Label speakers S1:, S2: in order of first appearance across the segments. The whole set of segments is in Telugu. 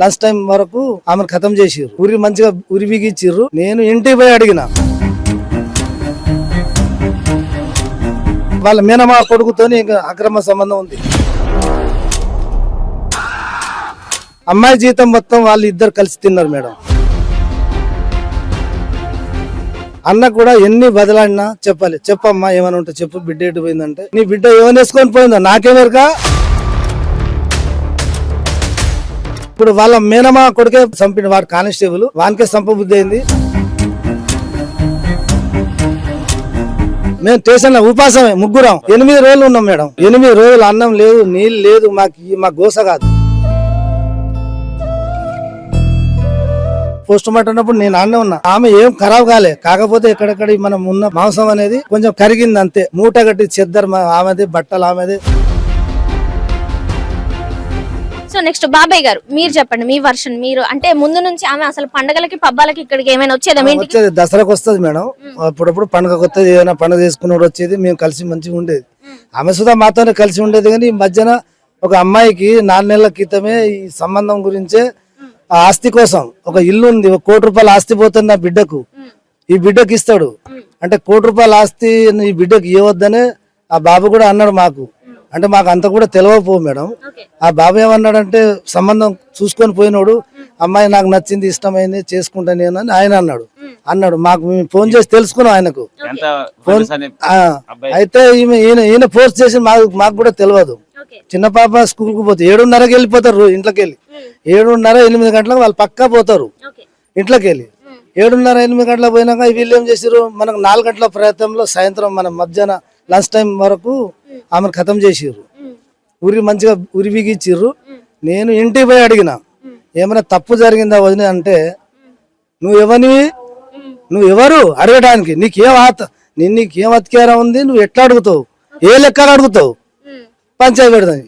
S1: లాస్ట్ టైం వరకు ఆమెను ఖతం చేసిర్రు. ఉరి మంచిగా ఉరి బిగిచ్చిర్రు నేను ఇంటికి పోయి అడిగిన. వాళ్ళ మేనమా కొడుకుతోని ఇంకా అక్రమ సంబంధం ఉంది. అమ్మాయి జీతం మొత్తం వాళ్ళు ఇద్దరు కలిసి తిన్నారు మేడం. అన్న కూడా ఎన్ని బదలాడినా చెప్పాలి. చెప్పమ్మా ఏమైనా ఉంటే చెప్పు బిడ్డ ఎటు పోయిందంటే. నీ బిడ్డ ఏమైనా వేసుకొని పోయిందా నాకేమెరక ఇప్పుడు వాళ్ళ మేనమా కొడుకే చంపిన వాడు కానిస్టేబుల్. వానికే సంపబుద్ధి అయింది. మేము స్టేషన్ ఉపాసమే ముగ్గురం. ఎనిమిది రోజులు ఉన్నాం మేడం. ఎనిమిది రోజులు అన్నం లేదు నీళ్ళు లేదు మాకు మా గోస కాదు. పోస్ట్ మార్టం అన్నప్పుడు నేను అన్నే ఉన్నా. ఆమె ఏం ఖరాబ్ కాలే. కాకపోతే ఎక్కడెక్కడ మనం ఉన్న మాంసం అనేది కొంచెం కరిగింది అంతే. మూట కట్టి చెద్దరు మా- ఆమెది బట్టలు ఆమెది.
S2: సో నెక్స్ట్ బాబాయ్ గారు మీరు చెప్పండి మీ వర్షన్ మీరు అంటే ముందు నుంచి ఆమె అసలు పండగలకి పబ్బాలకి ఇక్కడికి ఏమైనా వచ్చేదా? మీ ఇంటికి?
S1: వచ్చేది దసరాకు వస్తుంది మేడం. అప్పుడప్పుడు పండుగ కొత్తది ఏదైనా పండుగ చేసుకున్నాడు వచ్చేది మేము కలిసి మంచిగా ఉండేది. ఆమె సుధా మాతోనే కలిసి ఉండేది కానీ ఈ మధ్యన ఒక అమ్మాయికి నాలుగు నెలల క్రితమే ఈ సంబంధం గురించే ఆ ఆస్తి కోసం ఒక ఇల్లు ఉంది ఒక కోటి రూపాయల ఆస్తి పోతుంది నా బిడ్డకు. ఈ బిడ్డకి ఇస్తాడు. అంటే కోటి రూపాయల ఆస్తి ఈ బిడ్డకి ఇవ్వద్దనే ఆ బాబు కూడా అన్నాడు మాకు. అంటే మాకు అంత కూడా తెలియకపో మేడం. ఆ బాబు ఏమన్నాడంటే సంబంధం చూసుకొని పోయినోడు అమ్మాయి నాకు నచ్చింది ఇష్టమైంది చేసుకుంటా నేను అని ఆయన అన్నాడు. అన్నాడు. మాకు మేము ఫోన్ చేసి తెలుసుకున్నాం ఆయనకు.
S3: ఎంత ఫోన్స్ అని
S1: ఆ, అయితే ఈమె ఈయన ఈయన ఫోర్స్ చేసి మాకు మాకు కూడా తెలియదు
S2: ఓకే.
S1: చిన్న పాప స్కూల్కి పోతే ఏడున్నరకి వెళ్ళిపోతారు ఇంట్లోకి వెళ్ళి ఏడున్నర ఎనిమిది గంటలకు వాళ్ళు పక్కా పోతారు.
S2: ఓకే.
S1: ఇంట్లోకి వెళ్ళి ఏడున్నర ఎనిమిది గంటలకు పోయినాక వీళ్ళు ఏం చేసారు మనకు నాలుగు గంటల ప్రయత్నంలో సాయంత్రం మన మధ్యాహ్నం లంచ్ టైం వరకు ఆమెను ఖతం చేసిర్రు. ఉరి మంచిగా ఉరి బిగిచ్చిర్రు నేను ఇంటికి పోయి అడిగిన ఏమైనా తప్పు జరిగిందా వదిన? అంటే నువ్వు ఎవరివి నువ్వు ఎవరు అడగడానికి నీకేం ఆత నేను నీకేం అధికారం ఉంది నువ్వు ఎట్లా అడుగుతావు? ఏ లెక్కలు అడుగుతావు? పంచాయతీ పెడదని.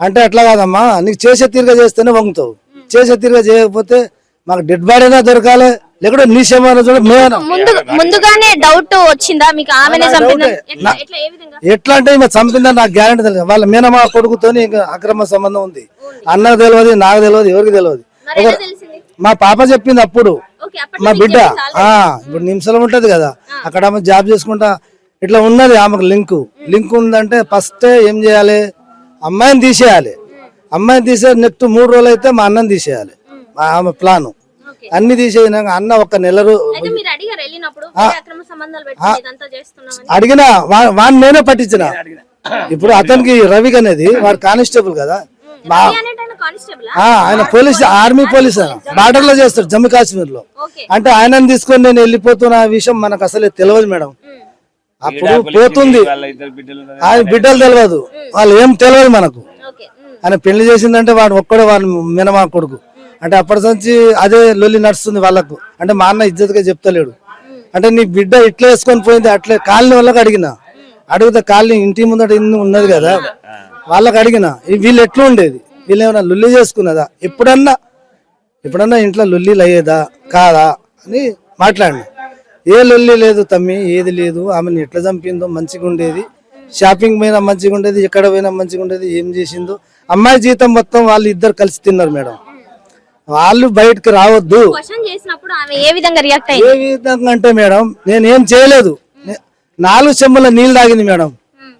S1: అంటే అట్లా కాదమ్మా నీకు చేసే తీరుగా చేస్తేనే వంగుతావు. చేసే తీరుగా చేయకపోతే మాకు డెడ్ బాడీనా దొరకాలి. లేకుంటే నీ
S2: ముందు ముందుగానే డౌట్ వచ్చిందా? మీకు ఆమెనే. ఎట్లా
S1: అంటే ఈమె చంపిందని నాకు గ్యారంటీ తెలియదు. వాళ్ళ మేనమా కొడుకుతోని అక్రమ సంబంధం ఉంది. అన్నకు తెలియదు నాకు తెలియదు ఎవరికి తెలియదు. మా పాప చెప్పింది అప్పుడు. మా బిడ్డ. ఇప్పుడు నిమిషాలు ఉంటది కదా. అక్కడ ఆమె జాబ్ చేసుకుంటా. ఇట్లా ఉన్నది ఆమెకు లింక్. లింక్ ఉందంటే ఫస్ట్ ఏం చేయాలి? అమ్మాయిని తీసేయాలి. అమ్మాయిని తీసే నెక్స్ట్ మూడు రోజులు అయితే మా అన్నని తీసేయాలి. మా ఆమె ప్లాన్ అన్ని తీసేయినాక అన్న ఒక నెల అడిగిన వా- వాడిని నేనే పట్టించిన. ఇప్పుడు అతనికి రవి అనేది వాడు కానిస్టేబుల్ కదా. ఆయన పోలీస్ ఆర్మీ పోలీస్? బార్డర్లో చేస్తాడు జమ్మూ కాశ్మీర్లో
S2: ఓకే.
S1: అంటే ఆయనని తీసుకొని నేను వెళ్ళిపోతున్న విషయం మనకు అసలే తెలియదు మేడం. అప్పుడు పోతుంది. ఆయన బిడ్డలు తెలియదు వాళ్ళు ఏం తెలియదు మనకు.
S2: ఓకే.
S1: ఆయన పెళ్ళి చేసిందంటే వాడు ఒక్కడే వాడు మినమా కొడుకు. అంటే అప్పటి నుంచి అదే లొల్లి నడుస్తుంది వాళ్ళకు. అంటే మా అన్న ఇజ్జతగా చెప్తలేడు. అంటే నీ బిడ్డ ఇట్లా వేసుకొని పోయింది అట్లే కాలనీ వాళ్ళకి అడిగిన. అడిగితే కాలనీ ఇంటి ముందట ఇన్ని ఉన్నది కదా. వాళ్ళకి అడిగిన. వీళ్ళు ఎట్లా ఉండేది? వీళ్ళు ఏమైనా లొల్లి చేసుకున్నదా? ఎప్పుడన్నా ఎప్పుడన్నా ఇంట్లో లొల్లీలు అయ్యేదా? కాదా? అని మాట్లాడిన. ఏ లొల్లి లేదు తమ్మి ఏది లేదు. ఆమెను ఎట్లా చంపిందో మంచిగా ఉండేది. షాపింగ్ పోయినా మంచిగా ఉండేది ఎక్కడ పోయినా మంచిగా ఉండేది ఏం చేసిందో. అమ్మాయి జీతం మొత్తం వాళ్ళు ఇద్దరు కలిసి తిన్నారు మేడం. వాళ్ళు బయటకు రావద్దు.
S2: క్వశ్చన్ చేసినప్పుడు ఆమె ఏ విధంగా రియాక్ట్ అయింది?
S1: ఏ విధంగా అంటే మేడం నేను ఏం చేయలేదు. నాలుగు చెమ్మల నీళ్ళు తాగింది మేడం.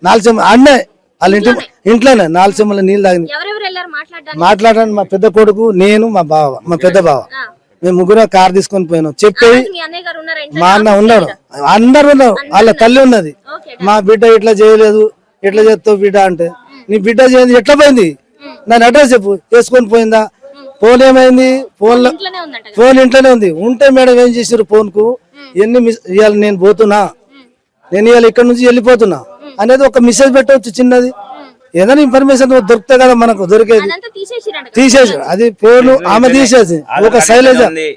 S1: నాలుగు చెమ్మ అన్నే వాళ్ళ ఇంటి ఇంట్లోనే? నాలుగు చెమ్మల నీళ్ళు తాగింది.
S2: మాట్లాడడానికి?
S1: మా పెద్ద కొడుకు నేను మా బావ మా పెద్ద బావ. మేము ముగ్గురు కార్ తీసుకొని పోయినాం. చెప్పి
S2: మీ
S1: అన్న ఉన్నాడు అందరు ఉన్నారు. వాళ్ళ తల్లి ఉన్నది. మా బిడ్డ ఇట్లా చేయలేదు. ఎట్లా చేస్తావు బిడ్డ అంటే నీ బిడ్డ చేయదు ఎట్లా పోయింది? నన్ను అడ్రస్ చెప్పు. వేసుకొని పోయిందా? ఫోన్ ఏమైంది? ఫోన్. ఫోన్ ఇంట్లోనే ఉంది. ఉంటే మేడం ఏం చేసారు ఫోన్కు ఎన్ని మిస్ ఇవాళ నేను పోతున్నా. నేను ఇవాళ ఇక్కడ నుంచి వెళ్ళిపోతున్నా. అనేది ఒక మెసేజ్ పెట్టవచ్చు చిన్నది. ఏదైనా ఇన్ఫర్మేషన్ దొరికితే కదా మనకు దొరికేది. తీసేసి అది ఫోన్ ఆమె తీసేసి ఒక శైలజ
S3: ఉంది.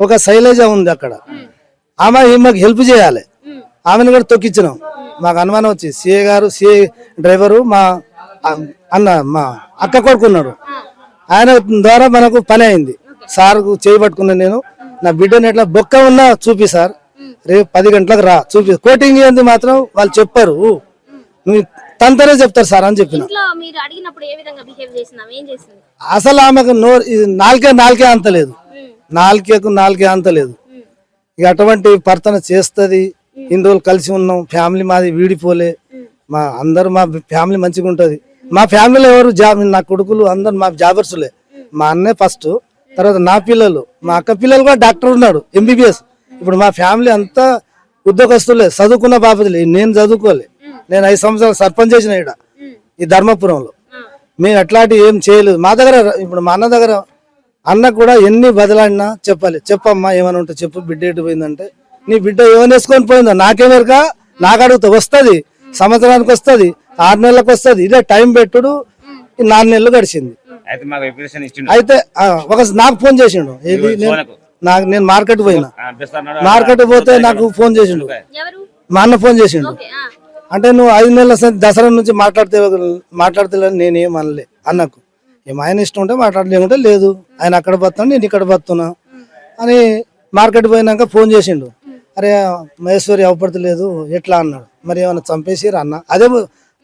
S1: ఒక శైలజ ఉంది అక్కడ. ఆమె మాకు హెల్ప్ చేయాలి. ఆమెను కూడా తొక్కించినాం మాకు అనుమానం వచ్చి సిఏ గారు సిఏ డ్రైవరు మా అన్న మా అక్క కొడుకున్నాడు. ఆయన ద్వారా మనకు పని అయింది. సార్ చేయబట్టుకున్నా నేను. నా బిడ్డని ఎట్లా బొక్క ఉన్నా చూపి సార్. రేపు పది గంటలకు రా చూపి. కోటింగ్ ఏంది మాత్రం వాళ్ళు చెప్పారు. నువ్వు తనతోనే చెప్తారు సార్ అని చెప్పిన. అసలు ఆమెకు నో ఇది నాలుకే నాలుకే అంతలేదు నాలుకేకు నాలుగే అంతలేదు ఇక అటువంటి ప్రర్తన చేస్తుంది. ఇన్ని రోజులు కలిసి ఉన్నాం. ఫ్యామిలీ మాది వీడిపోలే. మా అందరూ మా ఫ్యామిలీ మంచిగా ఉంటుంది మా ఫ్యామిలీలో ఎవరు? జాబ్ నా కొడుకులు అందరు మా జాబర్సులే మా అన్నే ఫస్ట్ తర్వాత నా పిల్లలు. మా అక్క పిల్లలు కూడా డాక్టర్ ఉన్నాడు ఎంబీబీఎస్ ఇప్పుడు మా ఫ్యామిలీ అంతా ఉద్యోగస్తులే చదువుకున్న బాపతులే నేను చదువుకోలే. నేను ఐదు సంవత్సరాలు సర్పంచ్ చేసిన ఇక్కడ ఈ ధర్మపురంలో. మేము అట్లాంటి ఏం చేయలేదు. మా దగ్గర ఇప్పుడు మా అన్న దగ్గర అన్న కూడా ఎన్ని బదలాడినా చెప్పాలి. చెప్పమ్మా ఏమైనా ఉంటే చెప్పు బిడ్డ ఎటు పోయిందంటే. నీ బిడ్డ ఏమైనా వేసుకొని పోయిందో? నాకేమెరక నాకు అడుగుతా వస్తుంది. సంవత్సరానికి వస్తుంది. ఆరు నెలలకు వస్తుంది. ఇదే టైం పెట్టుడు ఈ నాలుగు నెలలు గడిచింది.
S3: అయితే
S1: ఒక నాకు ఫోన్ చేసిండు. ఏది. నాకు నేను మార్కెట్ పోయినా. మార్కెట్ పోతే నాకు ఫోన్ చేసిండు.
S2: ఎవరు?
S1: మా అన్న ఫోన్ చేసిండు. అంటే నువ్వు ఐదు నెలల దసరా నుంచి మాట్లాడితే మాట్లాడతలేని నేనేం అనలే అన్నకు. ఏం ఆయన ఇష్టం ఉంటే మాట్లాడలేకుంటే లేదు. ఆయన అక్కడ బతున్నాను నేను ఇక్కడ బతున్నా. అని మార్కెట్ పోయినాక ఫోన్ చేసిండు. అరే మహేశ్వరి అవపడతలేదు ఎట్లా అన్నాడు. మరి ఏమైనా చంపేసిరా అన్న? అదే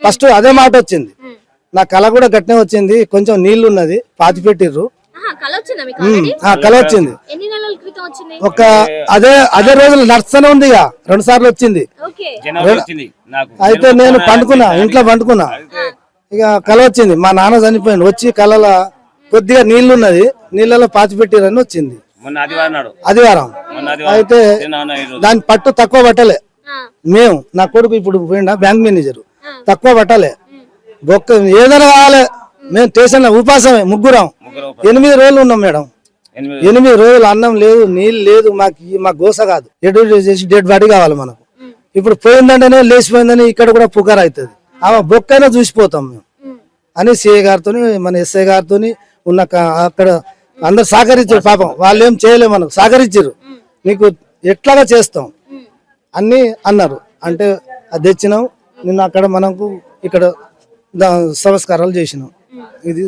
S1: ఫస్ట్ అదే మాట వచ్చింది. నా కళ కూడా గట్టినే వచ్చింది. కొంచెం నీళ్ళు ఉన్నది పాతి పెట్టిర్రు.
S2: కళ వచ్చిందా
S1: ఒక అదే అదే రోజులు నడుస్తూనే ఉంది ఇక. రెండు సార్లు వచ్చింది.
S2: ఓకే.
S3: జనవరి వచ్చింది. నాకు
S1: అయితే నేను పండుకున్నా ఇంట్లో పండుకున్నా. ఇక కళ వచ్చింది. మా నాన్న చనిపోయింది వచ్చి కళల కొద్దిగా నీళ్ళు ఉన్నది నీళ్ళలో పాతి పెట్టిరని వచ్చింది.
S3: మొన్న ఆదివారం నాడు.
S1: ఆదివారం.
S3: మొన్న ఆదివారం.
S1: అయితే. దాని పట్టు తక్కువ పట్టలే. మేము నా కొడుకు ఇప్పుడు పోయిండా బ్యాంక్ మేనేజర్. తక్కువ పట్టలే. బొక్క ఏదైనా కావాలి. మేము స్టేషన్లో ఉపాసమే ముగ్గురం. ఎనిమిది రోజులు ఉన్నాం మేడం.
S3: ఎనిమిది
S1: రోజులు. అన్నం లేదు నీళ్ళు లేదు మాకు ఈ- మా గోస కాదు. ఎటు చేసి డెడ్ బాడీ కావాలి మనకు. ఇప్పుడు పోయిందంటేనే లేచిపోయిందని ఇక్కడ కూడా పుకార్ అవుతుంది. ఆమె బొక్కైనా చూసిపోతాం మేము. అని సిఐ గారితో మన ఎస్ఐ గారితో ఉన్న అక్కడ అందరు సహకరించారు పాపం. వాళ్ళు ఏం చేయలేము మనకు సహకరించారు. నీకు ఎట్లాగా చేస్తాం. అన్ని అన్నారు. అంటే అది తెచ్చినాం. నిన్న అక్కడ మనకు ఇక్కడ సంస్కారాలు చేసినాం. ఇది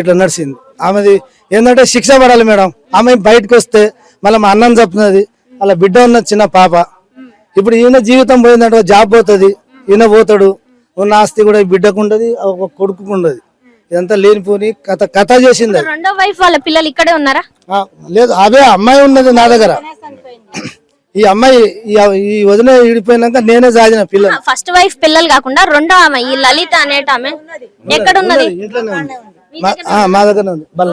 S1: ఇట్లా నడిచింది. ఆమెది ఏంటంటే శిక్ష పడాలి మేడం. ఆమె బయటకు వస్తే మళ్ళీ మా అన్నం చెప్తున్నది అలా బిడ్డ ఉన్న చిన్న పాప. ఇప్పుడు ఈయన జీవితం పోయిందంటే ఒక జాబ్ పోతుంది. ఈయన పోతాడు. ఉన్న ఆస్తి కూడా బిడ్డకు ఉండదు ఒక కొడుకు ఉండదు. ఇదంతా లేనిపోని కథ కథ చేసింది అది.
S2: రెండో వైఫ్ వాళ్ళ పిల్లలు ఇక్కడే ఉన్నారా?
S1: లేదు అవే అమ్మాయి ఉన్నది నా దగ్గర. ఈ అమ్మాయి ఈ- వదిన ఈడిపోయినాక నేనే సాధిన పిల్లలు.
S2: ఫస్ట్ వైఫ్ పిల్లలు కాకుండా రెండో ఆమె ఈ లలిత అనేట ఆమె. ఎక్కడ ఉన్నది
S1: ఇంట్లోనే ఉంది. మా- దగ్గరనే ఉంది? బల్ల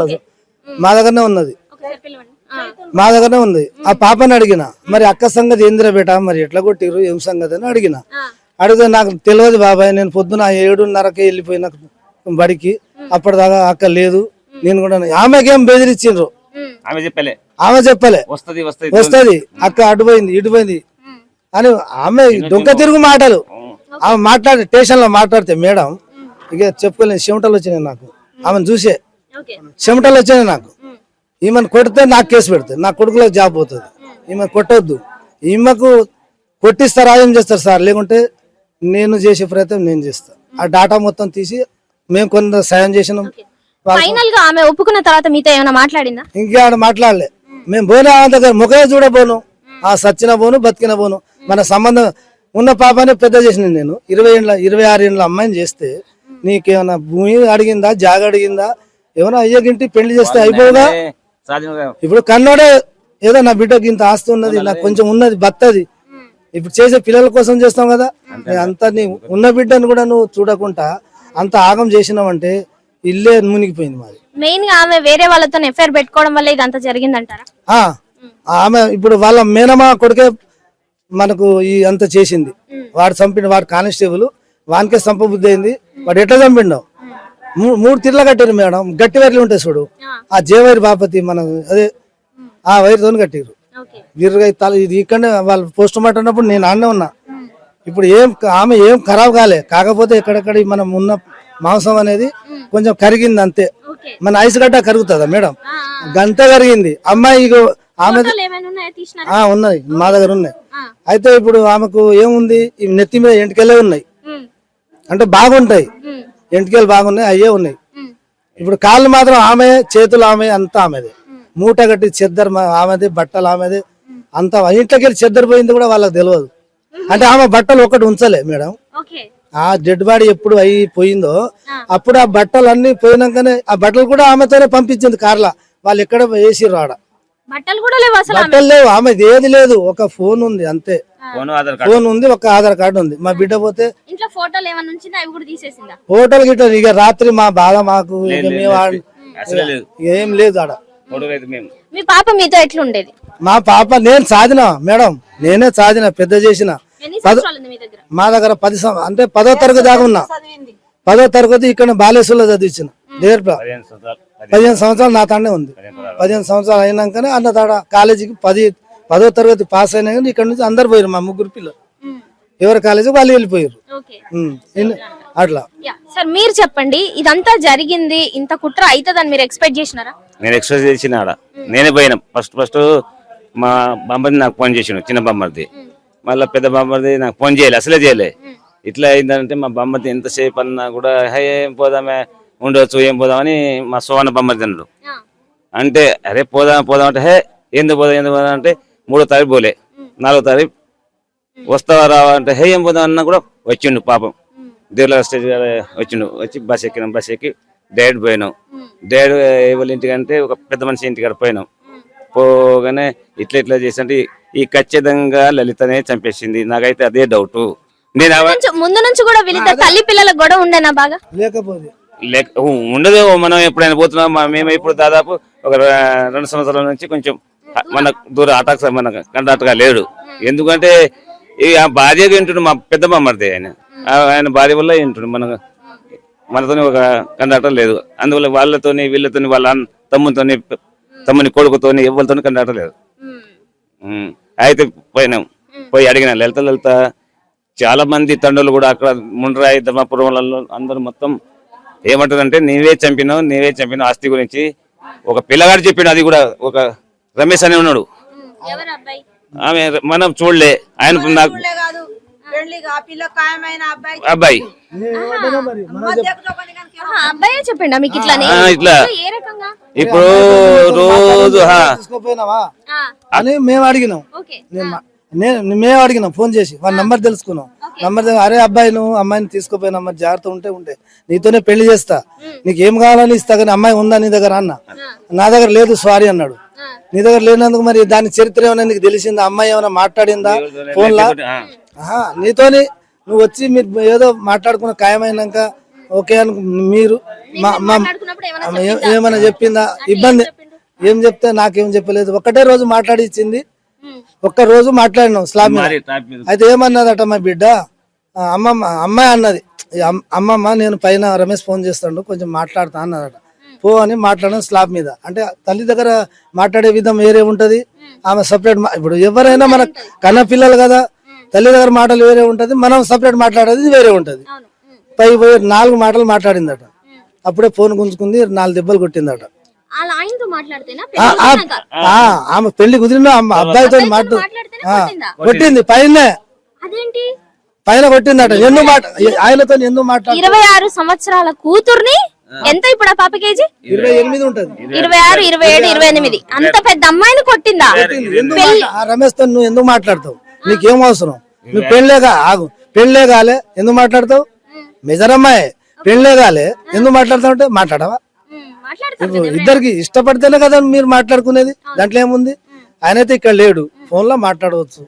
S1: మా దగ్గరనే ఉన్నది. మా దగ్గరనే ఉంది. ఆ పాపని అడిగిన మరి అక్క సంగతి ఏందిరా బేట? మరి ఎట్లా కొట్టిరు ఏం సంగతి? అని అడిగిన. అడిగితే నాకు తెలియదు బాబాయ్ నేను పొద్దున ఏడున్నరకే వెళ్ళిపోయిన బడికి. అప్పటిదాకా అక్క లేదు. నేను కూడా ఆమెకేం బెదిరించిండ్రు
S3: ఆమె చెప్పలే.
S1: ఆమె చెప్పలే.
S3: వస్తది వస్తది
S1: వస్తది. అక్క అటుపోయింది ఇటుపోయింది అని ఆమె దొంగ తిరుగు మాటలు. ఆమె మాట్లాడి స్టేషన్లో మాట్లాడితే మేడం ఇక చెప్పుకోలేని చెమటలు వచ్చినాయి నాకు. ఆమెను చూసే.
S2: ఓకే.
S1: చెమటలు వచ్చినాయి నాకు. ఈమెను కొడితే నాకు కేసు పెడుతుంది నా కొడుకులకు జాబ్ పోతుంది. ఈమె కొట్టొద్దు. ఈమెకు కొట్టిస్తారా ఏం చేస్తారు సార్. లేకుంటే నేను చేసే ప్రయత్నం నేను చేస్తా. ఆ డాటా మొత్తం తీసి మేము కొంత సాయం చేసినాం.
S2: ఫైనల్గా ఆమె ఒప్పుకున్న తర్వాత మీతో ఏమైనా మాట్లాడిందా?
S1: ఇంకా మాట్లాడలే. మేము పోయినా ఆమె దగ్గర ముఖమే చూడబోను ఆ సచ్చిన పోను బతికిన పోను. మన సంబంధం ఉన్న పాపని పెద్ద చేసిన నేను. ఇరవై ఏళ్ళ ఇరవై ఆరు ఏళ్ళ అమ్మాయిని చేస్తే నీకేమైనా భూమి అడిగిందా జాగ అడిగిందా? ఏమైనా అయ్యగింటి పెళ్ళి చేస్తే అయిపోగా
S3: సాధ్యం
S1: ఇప్పుడు కన్నోడే ఏదో నా బిడ్డకి ఇంత ఆస్తి ఉన్నది నాకు కొంచెం ఉన్నది బత్తది. ఇప్పుడు చేసే పిల్లల కోసం చేస్తాం కదా? అంత నీ ఉన్న బిడ్డను కూడా నువ్వు చూడకుండా అంత ఆగం చేసినావంటే ఇల్లే మునిగిపోయింది మాది.
S2: మెయిన్గా ఆమె వేరే వాళ్ళతో ఎఫ్ఐఆర్ పెట్టుకోవడం వల్ల ఇదంతా జరిగిందంటారా?
S1: ఆ, ఆమె ఇప్పుడు వాళ్ళ మేనమా కొడుకే మనకు ఈ అంత చేసింది. వాడు చంపిన వాడు కానిస్టేబుల్ వానికే సంపబుద్ధి అయింది. వాడు ఎట్లా చంపిండవు మూ- మూడు తిర్ల కట్టారు మేడం. గట్టి వైర్లు ఉంటాయి చూడు. ఆ. జేవైర్ బాపతి మన అదే ఆ వైర్తో కట్టారు
S2: ఓకే.
S1: వీరుగా తల ఇది ఇక్కడనే వాళ్ళు పోస్ట్ మార్టం అన్నప్పుడు నేను ఆడనే ఉన్నా. ఇప్పుడు ఏం ఆమె ఏం ఖరాబ్ కాలే. కాకపోతే ఎక్కడెక్కడ ఈ మనం ఉన్న మాంసం అనేది కొంచెం కరిగింది అంతే. మన ఐస్ గడ్డ కరుగుతుందా మేడం? గంట కరిగింది. అమ్మాయి ఆమె
S2: ఉన్నాయా?
S1: మా దగ్గర ఉన్నాయి. అయితే ఇప్పుడు ఆమెకు ఏముంది? ఈ నెత్తి మీద ఎంటికెళ్ళే ఉన్నాయి. అంటే బాగుంటాయి. ఎంటికెళ్ళు బాగున్నాయి అయ్యే ఉన్నాయి. ఇప్పుడు కాళ్ళు మాత్రం ఆమె చేతులు ఆమె అంతా ఆమెదే. మూట కట్టి చెద్దరు ఆమెదే బట్టలు ఆమెదే అంతా. ఇంట్లోకి వెళ్ళి చెద్దరు పోయింది కూడా వాళ్ళకి తెలియదు అంటే ఆమె బట్టలు ఒకటి ఉంచలే మేడం. ఆ డెడ్ బాడీ ఎప్పుడు అయిపోయిందో అప్పుడు ఆ బట్టలు అన్ని పోయినాకనే ఆ బట్టలు కూడా ఆమెతోనే పంపించింది కార్లా. వాళ్ళు ఎక్కడ వేసిర్రు ఆడ?
S2: బట్టలు కూడా లేవు అసలు
S1: బట్టలు లేవు ఆమెది ఏది లేదు ఒక ఫోన్ ఉంది అంతే.
S3: ఫోన్ ఆధార్ కార్డు
S1: ఫోన్ ఉంది ఒక ఆధార్ కార్డు ఉంది. మా బిడ్డ పోతే
S2: ఇంట్లో ఫోటోలు ఏమైనా ఉంచిందా అవి కూడా తీసేసిందా?
S1: హోటల్ గిట్ట ఇక రాత్రి మా బాధ మాకు ఏం లేదు ఆడ.
S3: ఫోటోలు
S2: మీ పాప మీతో ఎట్లుండేది?
S1: మా పాప నేను సాధిన మేడం. నేనే సాధిన పెద్ద చేసిన.
S2: మీ దగ్గర?
S1: మా దగ్గర పది అంటే పదో తరగతి దాకా ఉన్నా. పదో తరగతి ఇక్కడ బాలేశ్వరంలో చదివించిన. దేర్ప
S3: పదిహేను సంవత్సరాలు
S1: నా తానే ఉంది. పదిహేను సంవత్సరాలు అయినాకనే అన్న తాడ కాలేజీకి పది పదో తరగతి పాస్ అయినా కానీ ఇక్కడ నుంచి అందరు పోయారు మా ముగ్గురు పిల్లలు. ఎవరి కాలేజీకి వాళ్ళు వెళ్ళిపోయారు అట్లా.
S2: యా. సార్ మీరు చెప్పండి ఇదంతా జరిగింది ఇంత కుట్ర అవుతుందని మీరు ఎక్స్పెక్ట్ చేసినారా?
S3: నేను ఎక్స్ప్రెస్ చేసిన ఆడ నేనే పోయినా. ఫస్ట్ ఫస్ట్ మా బామ్మర్ది నాకు ఫోన్ చేసిండు చిన్న బామ్మర్ది మళ్ళీ పెద్ద బామ్మర్ది నాకు ఫోన్ చేయలే అసలే చేయలే. ఇట్లా అయిందంటే మా బామ్మర్ది ఎంతసేపు అన్నా కూడా హే ఏం పోదామే ఉండవచ్చు ఏం పోదామని మా సోవన్న బామ్మర్ది అన్నాడు అంటే అరే పోదాం పోదాం అంటే హే ఎందుకు పోదాం ఎందుకు పోదాం అంటే మూడో తారీఖు పోలే. నాలుగో తారీఖు వస్తావా రావా అంటే హే ఏం పోదాం అన్నా కూడా వచ్చిండు పాపం. దేవుళ్ళ స్టేజ్ వచ్చిండు వచ్చి బస్ ఎక్కినాం బస్ ఎక్కి డైరెక్ట్ పోయినాం. డైరెక్ట్ ఎవరి ఇంటికి అంటే ఒక పెద్ద మనిషి ఇంటికాడ పోయినాం. పోగానే ఇట్లా ఇట్లా చేసి అంటే ఈ ఖచ్చితంగా లలితనే చంపేసింది. నాకైతే అదే డౌట్ నేను
S2: ముందు నుంచి కూడా వీళ్ళిద్దరు తల్లి పిల్లల గొడవ ఉండేనా బాగా?
S1: లేకపోతే.
S3: లేక ఉండదు. మనం ఎప్పుడైనా పోతున్నాం మేము ఇప్పుడు దాదాపు ఒక రెండు సంవత్సరాల నుంచి కొంచెం మన దూరం అటాక్ మన కంటాటగా లేడు. ఎందుకంటే ఈ ఆ భార్య వింటుడు మా పెద్ద బామ్మర్ది ఆయన. ఆయన భార్య వల్ల వింటుడు. మన మనతోని ఒక కండాటం లేదు. అందువల్ల వాళ్ళతోని వీళ్ళతోని వాళ్ళ తమ్ముతోని తమ్ముని కొడుకుతోని ఎవరితోని కండాటం లేదు ఉమ్. అయితే పోయినాం. పోయి అడిగిన లలిత లలిత చాలా మంది తండ్రులు కూడా అక్కడ ముండ్రాయి ధర్మపురం వాళ్ళలో అందరూ మొత్తం ఏమంటారంటే నీవే చంపినావు నీవే చంపినావు ఆస్తి గురించి. ఒక పిల్లగాడు చెప్పిన అది కూడా ఒక రమేష్ అని ఉన్నాడు. ఆమె మనం చూడలే. ఆయన నాకు
S4: పెళ్ళిగా ఆ పిల్ల ఖాయమైన అబ్బాయి.
S3: అబ్బాయి
S2: అబ్బాయే చెప్పిండా మీకు ఇట్లా
S3: ఆ, ఇట్లా.
S2: ఏ రకంగా?
S3: ఇప్పుడు రోజు హా,
S1: తీసుకోపోయినావా?
S2: ఆ,
S1: అని మేము అడిగినాం.
S2: ఓకే.
S1: నేను నేను మేము అడిగినాం ఫోన్ చేసి. వాళ్ళ నంబర్ తెలుసుకున్నాం. నంబర్ అరే అబ్బాయి నువ్వు అమ్మాయిని తీసుకుపోయినా మరి జాగ్రత్త ఉంటే ఉంటే నీతోనే పెళ్ళి చేస్తా. నీకు ఏం కావాలని ఇస్తా కానీ అమ్మాయి ఉందా నీ దగ్గర? అన్న. నా దగ్గర లేదు సారీ అన్నాడు. నీ దగ్గర లేనందుకు మరి దాని చరిత్ర ఏమైనా నీకు తెలిసిందా? అమ్మాయి ఏమైనా మాట్లాడిందా? ఫోన్ లా
S3: ఆ,
S1: ఆహా, నీతోని నువ్వు వచ్చి మీరు ఏదో మాట్లాడుకున్న ఖాయమైనాక ఓకే అను మీరు
S2: ఏమైనా
S1: చెప్పిందా? ఇబ్బంది. ఏం చెప్తే నాకేం చెప్పలేదు. ఒకటే రోజు మాట్లాడి ఇచ్చింది. ఒక్క రోజు మాట్లాడినాం స్లాబ్ అయితే ఏమన్నదట మా బిడ్డ? అమ్మమ్మ అమ్మాయి అన్నది. అమ్మమ్మ నేను పైన రమేష్ ఫోన్ చేస్తాడు కొంచెం మాట్లాడతా అన్నదట. పో అని మాట్లాడడం స్లాబ్ మీద. అంటే తల్లి దగ్గర మాట్లాడే విధం వేరే ఉంటది. ఆమె సపరేట్ ఇప్పుడు ఎవరైనా మన కన్న పిల్లలు కదా. తల్లి దగ్గర మాటలు వేరే ఉంటది మనం సపరేట్ మాట్లాడేది వేరే ఉంటది. పై పోయి నాలుగు మాటలు మాట్లాడిందట. అప్పుడే ఫోన్ గుంజుకుంది నాలుగు దెబ్బలు కొట్టిందట.
S2: అలా ఆయనతో మాట్లాడితేనా?
S1: ఆ, ఆ,
S2: పెళ్ళి
S1: ఆ, ఆమె పెళ్ళి కుదిరిన అబ్బాయితో ఆ,
S2: కొట్టిందా?
S1: కొట్టింది పైన.
S2: అదేంటి?
S1: పైన కొట్టిందట. ఎందుకు మాట ఆయనతో ఎందుకు మాట్లాడు
S2: ఇరవై ఆరు సంవత్సరాల కూతుర్ని ఎంత ఇప్పుడు ఆ పాప కేజీ?
S1: ఇరవై ఎనిమిది ఉంటది.
S2: ఇరవై ఆరు ఇరవై ఏడు ఇరవై ఎనిమిది. అంత పెద్ద అమ్మాయిని కొట్టిందా?
S1: రమేష్తో నువ్వు ఎందుకు మాట్లాడతావు? నీకేం అవసరం? నువ్వు పెళ్ళేగా ఆగు. పెళ్ళే కాలే ఎందుకు మాట్లాడతావు? మెజర్ అమ్మాయి పెళ్ళే కాలే ఎందుకు మాట్లాడతావు అంటే మాట్లాడవా? ఇద్దరికి ఇష్టపడితేనే కదా మీరు మాట్లాడుకునేది. దాంట్లో ఏముంది? ఆయన అయితే ఇక్కడ లేడు. ఫోన్లో మాట్లాడవచ్చు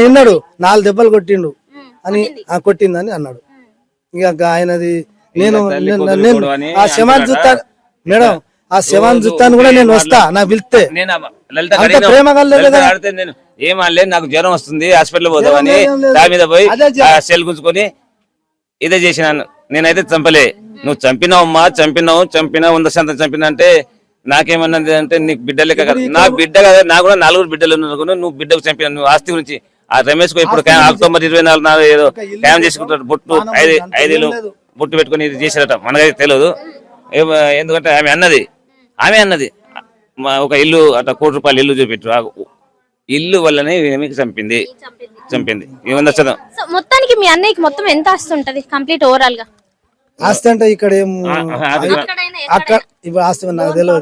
S1: విన్నాడు. నాలుగు దెబ్బలు కొట్టిండు. అని ఆ కొట్టిందని అన్నాడు. ఇక ఆయనది నేను ఆ శవాన్ని చూస్తాను మేడం ఆ శవాన్ని చూస్తాను కూడా నేను వస్తా. నా పిలిస్తే.
S3: లలిత
S1: అంత
S3: అడిగినా.
S1: ప్రేమ కలలేదు
S3: లలిత
S1: కదా.
S3: అడిగితే నేను ఏం అనలేదు నాకు జ్వరం వస్తుంది హాస్పిటల్ పోదామని. దాని మీద పోయి సెల్ గుంజుకొని ఇదే చేసినాను. నేనైతే చంపలే. నువ్వు చంపినావమ్మా చంపినావు చంపినా వంద శాతం చంపినా అంటే నాకేమన్నది అంటే నీకు బిడ్డ లెక్క కాదు. నా బిడ్డ కదా నాకు కూడా నలుగురు బిడ్డలు ఉన్నారు నువ్వు బిడ్డకు చంపిన నువ్వు ఆస్తి గురించి ఆ రమేష్కు ఇప్పుడు అక్టోబర్ ఇరవై నాలుగు నాడు ఏదో క్యామ్ చేసుకుంటాడు. బొట్టు ఐదు ఐదేళ్ళు బొట్టు పెట్టుకుని ఇది చేశారట. మనకైతే తెలియదు. ఎందుకంటే ఆమె అన్నది. ఆమె అన్నది. ఒక ఇల్లు అట్లా కోటి రూపాయలు ఇల్లు చూపెట్టు ఇల్లు వల్లనే ఈమెకి చంపింది.
S2: చంపింది.
S3: శాతం
S2: సో మొత్తానికి మీ అన్నయ్యకి మొత్తం ఎంత వస్తుంటది కంప్లీట్ ఓవరాల్గా?
S1: ఆస్తి అంటే ఇక్కడ ఏం అక్కడ ఇప్పుడు ఆస్తి నాకు తెలియదు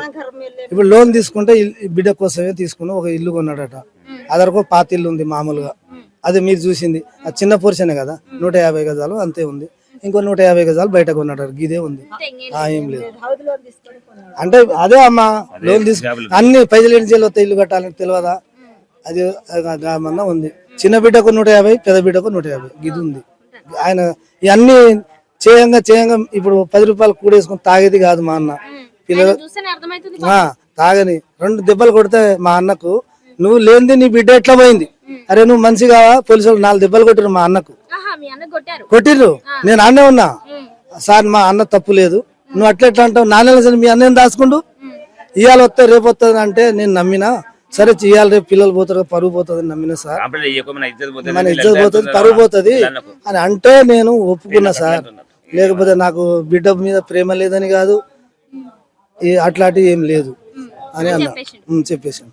S1: ఇప్పుడు లోన్ తీసుకుంటే ఇల్- బిడ్డ కోసమే తీసుకుని ఒక ఇల్లు కొన్నాడట. అదొక పాత ఇల్లు ఉంది మామూలుగా. అది మీరు చూసింది. అది చిన్న పోర్షనే కదా. నూట యాభై గజాలు అంతే ఉంది. ఇంకో నూట యాభై గజాలు బయట కొన్నాడు. ఇదే ఉంది. ఆ, ఏం లేదు. అంటే అదే అమ్మా లోన్ తీసుకు అన్ని పైసలు ఎన్ని చేయాలి వస్తే ఇల్లు కట్టాలని తెలియదా అది మన ఉంది. చిన్న బిడ్డకు నూట యాభై పెద్ద బిడ్డకు నూట యాభై. ఇది ఉంది. ఆయన ఇవన్నీ చేయంగా చేయంగా ఇప్పుడు పది రూపాయలు కూడేసుకొని తాగేది కాదు మా అన్న. పిల్లలు తాగని. రెండు దెబ్బలు కొడితే మా అన్నకు నువ్వు లేనిది నీ బిడ్డ ఎట్లా పోయింది? అరే నువ్వు మంచిగా పోలీసు వాళ్ళు నాలుగు దెబ్బలు కొట్టిరు మా అన్నకు.
S2: ఆహా మీ అన్న కొట్టారు?
S1: కొట్టిర్రు. నేను అన్నే ఉన్నా. సార్ మా అన్న తప్పు లేదు. నువ్వు అట్లా ఎట్లా అంటావు? నాన్న సరే మీ అన్న ఏం దాచుకుండు? ఇవాళ వస్తే రేపు వస్తుంది అంటే నేను నమ్మినా? సరే ఇవాళ రేపు పిల్లలు పోతారు పరువు పోతుంది నమ్మినా సార్?
S3: మన ఇజ్జత్ పోతుంది.
S1: పరువు పోతుంది. అని అంటే నేను ఒప్పుకున్నా సార్. లేకపోతే నాకు బిడ్డ మీద ప్రేమ లేదని కాదు. ఈ అట్లాంటివి ఏం లేదు అని అన్నా. చెప్పేసాను